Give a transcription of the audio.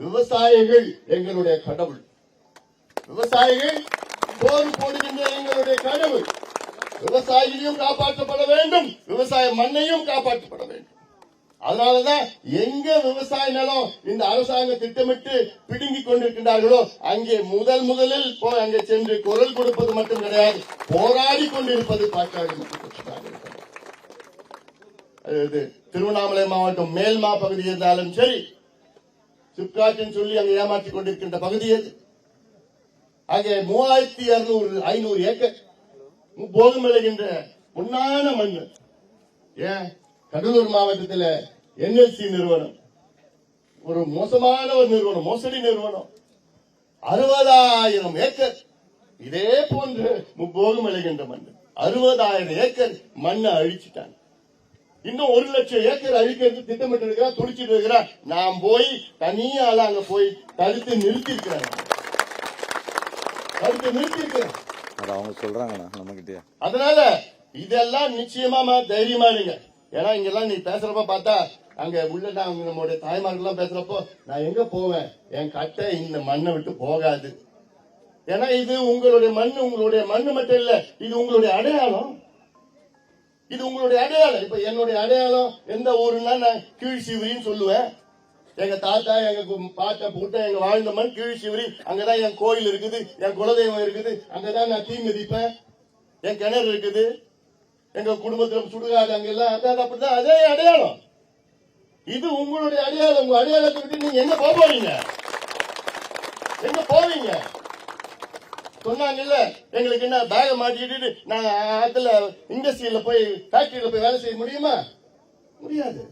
விவசாயிகள் எங்களுடைய கடவுள். விவசாயிகள் போர் போடுகின்ற எங்களுடைய கடவுள். விவசாயிகளையும் காப்பாற்றப்பட வேண்டும். விவசாய மண்ணையும் காப்பாற்றப்பட வேண்டும். அதனாலதான் எங்க விவசாய நிலம் இந்த அரசாங்கம் திட்டமிட்டு பிடுங்கிக் கொண்டிருக்கின்றார்களோ அங்கே முதல் முதலில் போய் அங்கே சென்று குரல் கொடுப்பது மட்டும் கிடையாது போராடி கொண்டிருப்பது பாட்டாளி திருவண்ணாமலை மாவட்டம் மேல்மா பகுதி இருந்தாலும் சரி சிப்காட்னு சொல்லி அங்கே ஏமாற்றிக் கொண்டிருக்கின்ற பகுதி அது அங்கே மூவாயிரத்தி இருநூறு ஐநூறு ஏக்கர். போதும் விளைகின்ற பொன்னான மண் ஏன்? கடலூர் மாவட்டத்தில் என்எல்சி நிறுவனம். ஒரு மோசமான ஒரு நிறுவனம் மோசடி நிறுவனம். அறுபதாயிரம் ஏக்கர். இதே போன்று முப்போகம் விளைகின்ற மண் அறுபதாயிரம் ஏக்கர் மண்ணை அழிச்சிட்டாங்க. இன்னும் ஒரு லட்சம் ஏக்கர் அழிக்கிறது திட்டமிட்டு இருக்கிறா துடிச்சிட்டு இருக்கிறா நான் போய் தனியால அங்க போய் தடுத்து நிறுத்தி இருக்கிறேன் தடுத்து நிறுத்தி இருக்கிறேன் அவங்க சொல்றாங்கண்ணா நம்ம கிட்டே அதனால இதெல்லாம் நிச்சயமா தைரியமா இருங்க. ஏன்னா இங்கெல்லாம் நீ பேசுறப்ப பார்த்தா அங்க உள்ள நான் நம்மளுடைய தாய்மார்கள்லாம் பேசுறப்போ நான் எங்க போவேன்? என் கட்டை இந்த மண்ணை விட்டு போகாது. ஏன்னா இது உங்களுடைய மண் உங்களுடைய மண்ணு மட்டும் இல்ல இது உங்களுடைய அடையாளம். இது உங்களுடைய அடையாளம். இப்ப என்னுடைய அடையாளம் எந்த ஊருன்னா நான் கீழ் சிவரின்னு சொல்லுவேன். எங்க தாத்தா எங்க கு- பாட்டை பூட்டை எங்க வாழ்ந்த மண் கீழ் சிவரி அங்கதான் என் கோயில் இருக்குது என் குலதெய்வம் இருக்குது அங்கதான் நான் தீ மிதிப்பேன். என் கிணறு இருக்குது எங்க குடும்பத்துல சுடுகாடு அங்கெல்லாம் அதான் அப்படிதான் அதே அடையாளம். இது உங்களுடைய அடையாளம். உங்க அடையாளத்தை விட்டு நீங்க எங்க போக போறீங்க? எங்க போவீங்க? சொன்னாங்கல்ல எங்களுக்கு என்ன பேக மாட்டிக்கிட்டு நாங்க ஆத்துல இண்டஸ்ட்ரியில போய் ஃபேக்டரியில போய் வேலை செய்ய முடியுமா? முடியாது.